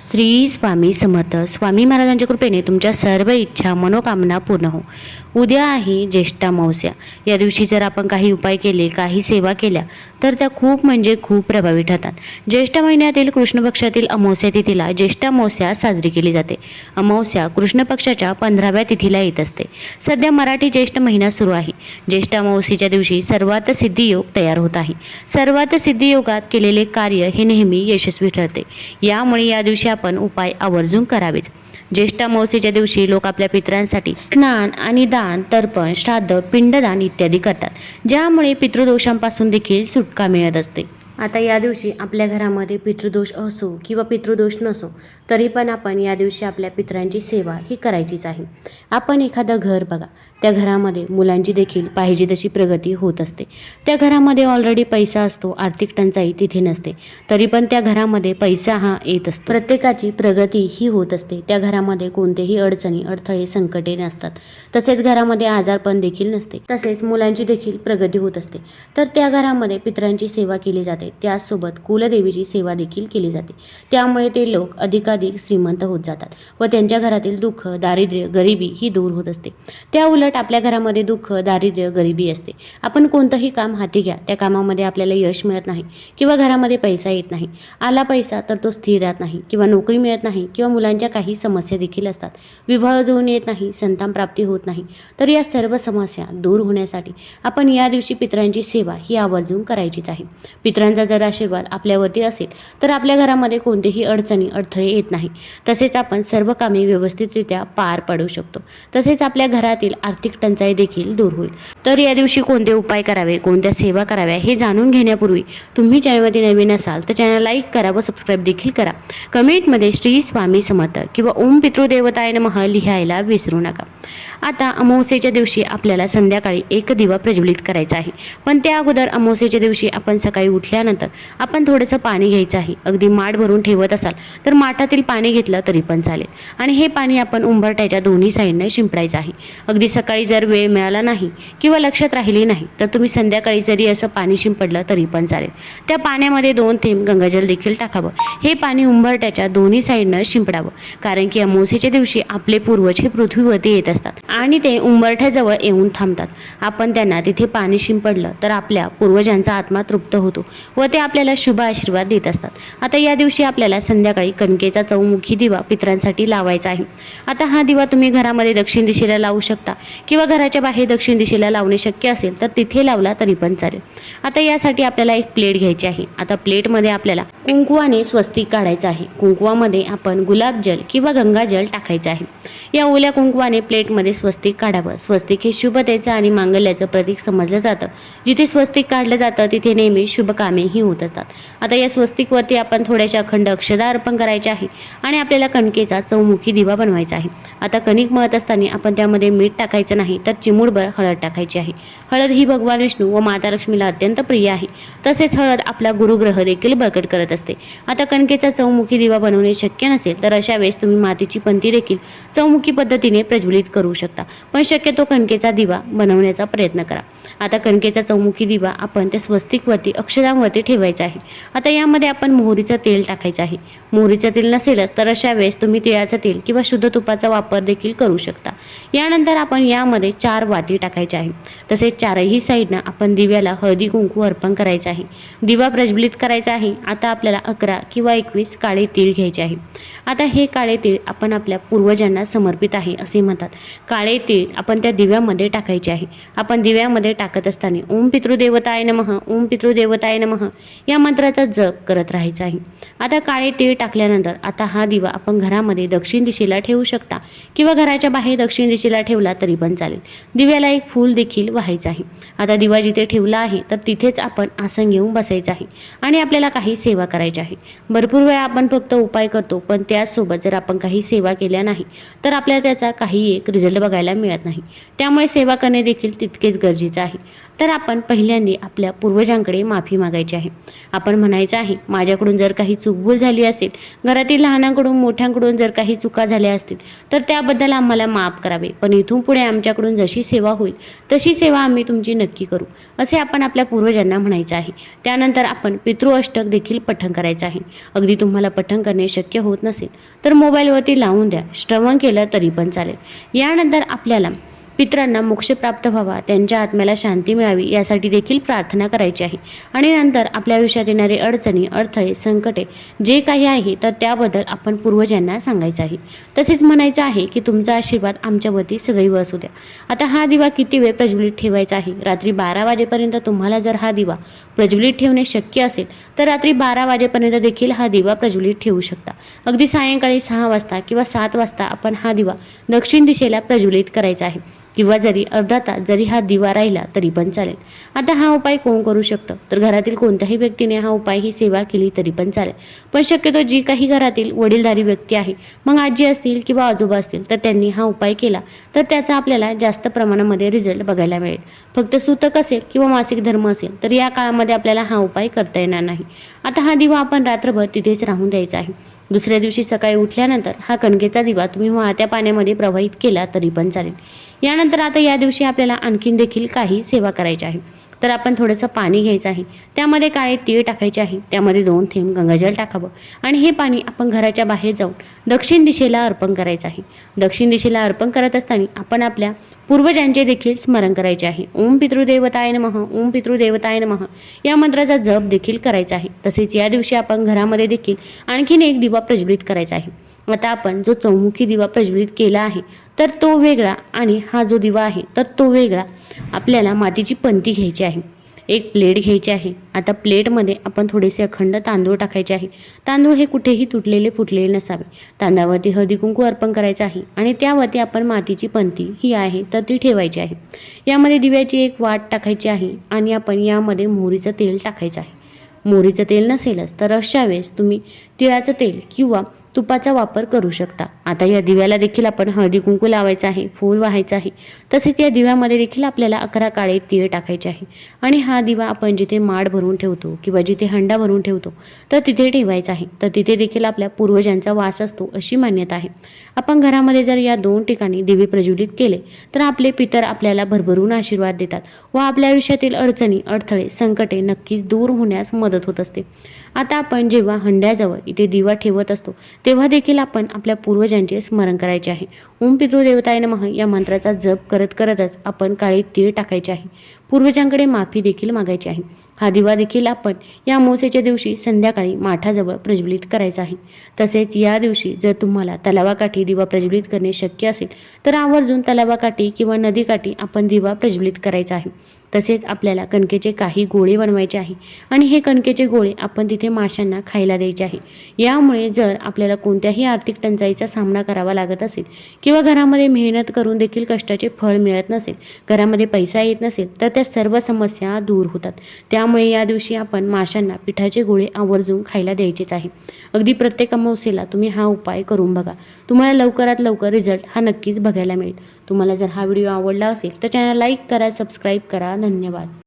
श्री स्वामी समर्थ. स्वामी महाराजांच्या कृपेने तुमच्या सर्व इच्छा मनोकामना पूर्ण हो. उद्या आहे ज्येष्ठा मावस्या या दिवशी जर आपण काही उपाय केले काही सेवा केल्या तर त्या खूप म्हणजे खूप प्रभावी ठरतात. ज्येष्ठ महिन्यातील कृष्ण पक्षातील अमावस्या तिथीला ज्येष्ठा अमावस्या साजरी केली जाते. अमावस्या कृष्ण पक्षाच्या पंधराव्या तिथीला येत असते. सध्या मराठी ज्येष्ठ महिना सुरू आहे. ज्येष्ठ अमावस्येच्या दिवशी सर्वात सिद्धियोग तयार होत आहे. सर्वात सिद्धियोगात केलेले कार्य हे नेहमी यशस्वी ठरते. यामुळे या दिवशी आपण उपाय आवर्जून करावेच ज्येष्ठ अमावस्येच्या दिवशी लोक आपल्या पितरांसाठी स्नान आणि दान तर्पण श्राद्ध पिंडदान इत्यादी करतात. ज्यामुळे पितृदोषांपासून देखील सुटका मिळत असते. आता या दिवशी आपल्या घरामध्ये पितृदोष असो किंवा पितृदोष नसो तरी पण आपण या दिवशी आपल्या पितरांची सेवा ही करायचीच आहे. आपण एखादं घर बघा. त्या घरामध्ये मुलांची देखील पाहिजे तशी प्रगती होत असते. त्या घरामध्ये ऑलरेडी पैसा असतो आर्थिक टंचाई तिथे नसते. तरी पण त्या घरामध्ये पैसा हा येत असतो. प्रत्येकाची प्रगती ही होत असते. त्या घरामध्ये कोणतेही अडचणी अडथळे संकटे नसतात. तसेच घरामध्ये आजारपण देखील नसते. तसेच मुलांची देखील प्रगती होत असते. तर त्या घरामध्ये पितरांची सेवा केली जाते. त्याचसोबत कुलदेवीची सेवा देखील केली जाते. त्यामुळे ते लोक अधिकाधिक श्रीमंत होत जातात व त्यांच्या घरातील दुःख दारिद्र्य गरिबी ही दूर होत असते. त्या उलट आपल्या घरामध्ये दुःख दारिद्र्य गरिबी असते. आपण कोणतंही काम हाती घ्या त्या कामामध्ये आपल्याला यश मिळत नाही किंवा घरामध्ये पैसा येत नाही. आला पैसा तर तो स्थिर राहत नाही किंवा नोकरी मिळत नाही किंवा मुलांच्या काही समस्या देखील असतात. विवाह जुळून येत नाही संतान प्राप्ती होत नाही. तर या सर्व समस्या दूर होण्यासाठी आपण या दिवशी पितरांची सेवा ही आवर्जून करायचीच आहे. पितरांचा जर आशीर्वाद आपल्यावरती असेल तर आपल्या घरामध्ये कोणतेही अडचणी अडथळे येत नाही. तसेच आपण सर्व कामे व्यवस्थितरित्या पार पाडू शकतो. तसेच आपल्या घरातील आर्थिक टंचाई देखील दूर होईल. तर या दिवशी कोणते उपाय करावे कोणत्या सेवा कराव्या हे जाणून घेण्यापूर्वी तुम्ही चॅनलमध्ये नवीन असाल तर चॅनल लाईक करा व सबस्क्राईब देखील करा. कमेंटमध्ये श्री स्वामी समर्थ किंवा ओम पितृदेवताय नमः लिहायला विसरू नका. आता अमावस्येच्या दिवशी आपल्याला संध्याकाळी एक दिवा प्रज्वलित करायचा आहे. पण त्या अगोदर अमावस्येच्या दिवशी आपण सकाळी उठल्यानंतर आपण थोडंसं पाणी घ्यायचं आहे. अगदी माठ भरून ठेवत असाल तर माठातील पाणी घेतलं तरी पण चालेल. आणि हे पाणी आपण उंबरट्याच्या दोन्ही साईडनं शिंपडायचं आहे. अगदी सकाळी जर वेळ मिळाला नाही किंवा लक्षात राहिली नाही तर तुम्ही संध्याकाळी जरी असं पाणी शिंपडलं तरी पण चालेल. त्या पाण्यामध्ये दोन थेंब गंगाजल देखील टाकावं. हे पाणी उंबरट्याच्या दोन्ही साईडनं शिंपडावं. कारण की अमावस्येच्या दिवशी आपले पूर्वज हे पृथ्वीवरती येत असतात आणि ते उंबरठ्याजवळ येऊन थांबतात. आपण त्यांना तिथे पाणी शिंपडलं तर आपल्या पूर्वजांचा आत्मा तृप्त होतो व ते आपल्याला शुभ आशीर्वाद देत असतात. आता या दिवशी आपल्याला संध्याकाळी कणकेचा चौमुखी दिवा पितरांसाठी लावायचा आहे. आता हा दिवा तुम्ही घरामध्ये दक्षिण दिशेला लावू शकता. किंवा घराच्या बाहेर दक्षिण दिशेला लावणे शक्य असेल तर तिथे लावला तरी पण चालेल. आता यासाठी आपल्याला एक प्लेट घ्यायची आहे. आता प्लेटमध्ये आपल्याला कुंकुवाने स्वस्तिक काढायचं आहे. कुंकुवामध्ये आपण गुलाबजल किंवा गंगाजल टाकायचं आहे. या ओल्या कुंकुवाने प्लेटमध्ये स्वस्तिक काढावं. स्वस्तिक हे शुभतेचं आणि मांगल्याचं प्रतीक समजलं जातं. जिथे स्वस्तिक काढलं जातं तिथे नेहमी शुभ कामेही होत असतात. आता या स्वस्तिकवरती आपण थोड्याशा अखंड अक्षदा अर्पण करायचे आहे आणि आपल्याला कणकेचा चौमुखी दिवा बनवायचा आहे. आता कणिक मळत असताना आपण त्यामध्ये मीठ टाकायचं नाही तर चिमूडभर हळद टाकायची आहे. हळद ही भगवान विष्णू व माता लक्ष्मीला अत्यंत प्रिय आहे. तसेच हळद आपला गुरुग्रह देखील बळकट करत असते. आता कणकेचा चौमुखी दिवा बनवणे शक्य नसेल तर अशा वेळेस तुम्ही मातीची पंती देखील चौमुखी पद्धतीने प्रज्वलित करू शकता. पण शक्यतो कणकेचा दिवा बनवण्याचा प्रयत्न करा. आता कणकेचा चौमुखी दिवा आपण त्या स्वस्तिकवरती अक्षरांवरती ठेवायचा आहे. आता यामध्ये आपण मोहरीचं तेल टाकायचं आहे. मोहरीचं तेल नसेलच तर अशा वेळेस तुम्ही तिळाचं तेल किंवा शुद्ध तुपाचा वापर देखील करू शकता. यानंतर आपण या त्यामध्ये चार वाती टाकायच्या आहे. तसेच चारही साईडनं आपण दिव्याला हळदी कुंकू अर्पण करायचं आहे. दिवा प्रज्वलित करायचा आहे. आता आपल्याला अकरा किंवा एकवीस काळे तीळ घ्यायचे आहे. आता हे काळे तीळ आपण आपल्या पूर्वजांना समर्पित आहे असे म्हणतात. काळे तीळ आपण त्या दिव्यामध्ये टाकायचे आहे. आपण दिव्यामध्ये टाकत असताना ओम पितृदेवताय नमः ओम पितृदेवताय नमः या मंत्राचा जप करत राहायचा आहे. आता काळे तीळ टाकल्यानंतर आता हा दिवा आपण घरामध्ये दक्षिण दिशेला ठेवू शकता किंवा घराच्या बाहेर दक्षिण दिशेला ठेवला तरी पण चालेल. दिव्याला एक फूल देखील व्हायचं आहे. आता दिवा जिथे ठेवला आहे तर तिथेच आपण आसन घेऊन बसायचं आहे आणि आपल्याला काही सेवा करायची आहे. भरपूर वेळा आपण फक्त उपाय करतो पण त्याचसोबत जर आपण काही सेवा केल्या नाही तर आपल्याला त्याचा काही एक रिझल्ट बघायला मिळत नाही. त्यामुळे सेवा करणे देखील तितकेच गरजेचं आहे. तर आपण पहिल्यांदा आपल्या पूर्वजांकडे माफी मागायची आहे. आपण म्हणायचं आहे माझ्याकडून जर काही चूकभूल झाली असेल घरातील लहानांकडून मोठ्यांकडून जर काही चुका झाल्या असतील तर त्याबद्दल आम्हाला माफ करावे. पण इथून पुढे आमच्याकडून जशी सेवा होईल तशी सेवा आम्ही तुमची नक्की करू असे आपण आपल्या पूर्वजांना म्हणायचं आहे. त्यानंतर आपण पितृ अष्टक देखील पठण करायचं आहे. अगदी तुम्हाला पठण करणे शक्य होत नसेल तर मोबाईलवरती लावून द्या. श्रवण केलं तरी पण चालेल. यानंतर आपल्याला पितरांना मोक्ष प्राप्त व्हावा त्यांच्या आत्म्याला शांती मिळावी यासाठी देखील प्रार्थना करायची आहे. आणि नंतर आपल्या आयुष्यात येणारे अडचणी अडथळे संकटे जे काही आहे तर त्याबद्दल आपण पूर्वजांना सांगायचं आहे. तसेच म्हणायचं आहे की तुमचा आशीर्वाद आमच्यावरती सदैव असू द्या. आता हा दिवा किती वेळ प्रज्वलित ठेवायचा आहे? रात्री बारा वाजेपर्यंत तुम्हाला जर हा दिवा प्रज्वलित ठेवणे शक्य असेल तर रात्री बारा वाजेपर्यंत देखील हा दिवा प्रज्वलित ठेवू शकता. अगदी सायंकाळी सहा वाजता किंवा सात वाजता आपण हा दिवा दक्षिण दिशेला प्रज्वलित करायचा आहे. किंवा जरी अर्धा तास जरी हा दिवा राहिला तरी पण चालेल. आता हा उपाय कोण करू शकतं? तर घरातील कोणत्याही व्यक्तीने हा उपाय ही सेवा केली तरी पण चालेल. पण शक्यतो जी काही घरातील वडीलधारी व्यक्ती आहे मग आजी असतील किंवा आजोबा असतील तर त्यांनी हा उपाय केला तर त्याचा आपल्याला जास्त प्रमाणामध्ये रिझल्ट बघायला मिळेल. फक्त सुतक असेल किंवा मासिक धर्म असेल तर या काळामध्ये आपल्याला हा उपाय करता येणार नाही. आता हा दिवा आपण रात्रभर तिथेच राहून द्यायचा आहे. दुसऱ्या दिवशी सकाळी उठल्यानंतर हा कणकेचा दिवा तुम्ही वाहत्या पाण्यामध्ये प्रवाहित केला तरी पण चालेल. यानंतर आता या दिवशी आपल्याला आणखीन देखील काही सेवा करायची आहे तर आपण थोडंसं पाणी घ्यायचं आहे. त्यामध्ये काळे तीळ टाकायचे आहे. त्यामध्ये दोन थेंब गंगाजल टाकावं. आणि हे पाणी आपण घराच्या बाहेर जाऊन दक्षिण दिशेला अर्पण करायचं आहे. दक्षिण दिशेला अर्पण करत असताना आपण आपल्या पूर्वजांचे देखील स्मरण करायचे आहे. ओम पितृदेवताय नमः ओम पितृदेवताय नमः या मंत्राचा जप देखील करायचा आहे. तसेच या दिवशी आपण घरामध्ये देखील आणखीन एक दिवा प्रज्वलित करायचा आहे. आता आपण जो चौमुखी दिवा प्रज्वलित केला आहे तर तो वेगळा आणि हा जो दिवा आहे तर तो वेगळा. आपल्याला मातीची पंती घ्यायची आहे. एक प्लेट घ्यायची आहे. आता प्लेटमध्ये आपण थोडेसे अखंड तांदूळ टाकायचे आहे. तांदूळ हे कुठेही तुटलेले फुटलेले नसावे. तांदळावरती हळदी कुंकू अर्पण करायचं आहे आणि त्यावरती आपण मातीची पंती ही आहे तर ती ठेवायची आहे. यामध्ये दिव्याची एक वाट टाकायची आहे आणि आपण यामध्ये मोहरीचं तेल टाकायचं आहे. मोहरीचं तेल नसेलच तर अशा वेळेस तुम्ही तिळाचं तेल किंवा तुपाचा वापर करू शकता. आता या दिव्याला देखील आपण हळदी कुंकू लावायचं आहे फूल व्हायचं आहे. तसेच या दिव्यामध्ये देखील आपल्याला अकरा काळे तीळ टाकायचे आहे. आणि हा दिवा आपण जिथे माड भरून ठेवतो किंवा जिथे हंडा भरून ठेवतो तर तिथे ठेवायचा आहे. तर तिथे देखील आपल्या पूर्वजांचा वास असतो अशी मान्यता आहे. आपण घरामध्ये जर या दोन ठिकाणी दिवे प्रज्वलित केले तर आपले पितर आपल्याला भरभरून आशीर्वाद देतात व आपल्या आयुष्यातील अडचणी अडथळे संकटे नक्कीच दूर होण्यास मदत होत असते. आता आपण जेव्हा हंड्याजवळ इथे दिवा ठेवत असतो तेव्हा देखील आपण आपल्या पूर्वजांचे स्मरण करायचे आहे. ओम पितृदेवताय नमः या मंत्राचा जप करत करतच आपण काळी तीळ टाकायचे आहे. पूर्वजांकडे माफी देखील मागायची आहे. हा दिवा देखील आपण या अमावस्येच्या दिवशी संध्याकाळी माठाजवळ प्रज्वलित करायचा आहे. तसेच या दिवशी जर तुम्हाला तलावाकाठी दिवा प्रज्वलित करणे शक्य असेल तर आवर्जून तलावाकाठी किंवा नदीकाठी आपण दिवा प्रज्वलित करायचा आहे. तसेच आपल्याला कणकेचे काही गोळे बनवायचे आहे आणि हे कणकेचे गोळे आपण तिथे माशांना खायला द्यायचे आहे. यामुळे जर आपल्याला कोणत्याही आर्थिक टंचाईचा सामना करावा लागत असेल किंवा घरामध्ये मेहनत करून देखील कष्टाचे फळ मिळत नसेल घरामध्ये पैसा येत नसेल तर त्या सर्व समस्या दूर होतात. त्यामुळे या दिवशी आपण माशांना पिठाचे गोळे आवर्जून खायला द्यायचेच आहे. अगदी प्रत्येक अमावस्येला तुम्ही हा उपाय करून बघा. तुम्हाला लवकरात लवकर रिझल्ट हा नक्कीच बघायला मिळेल. तुम्हाला जर हा व्हिडिओ आवडला असेल तर चॅनल लाईक करा सबस्क्राईब करा. धन्यवाद.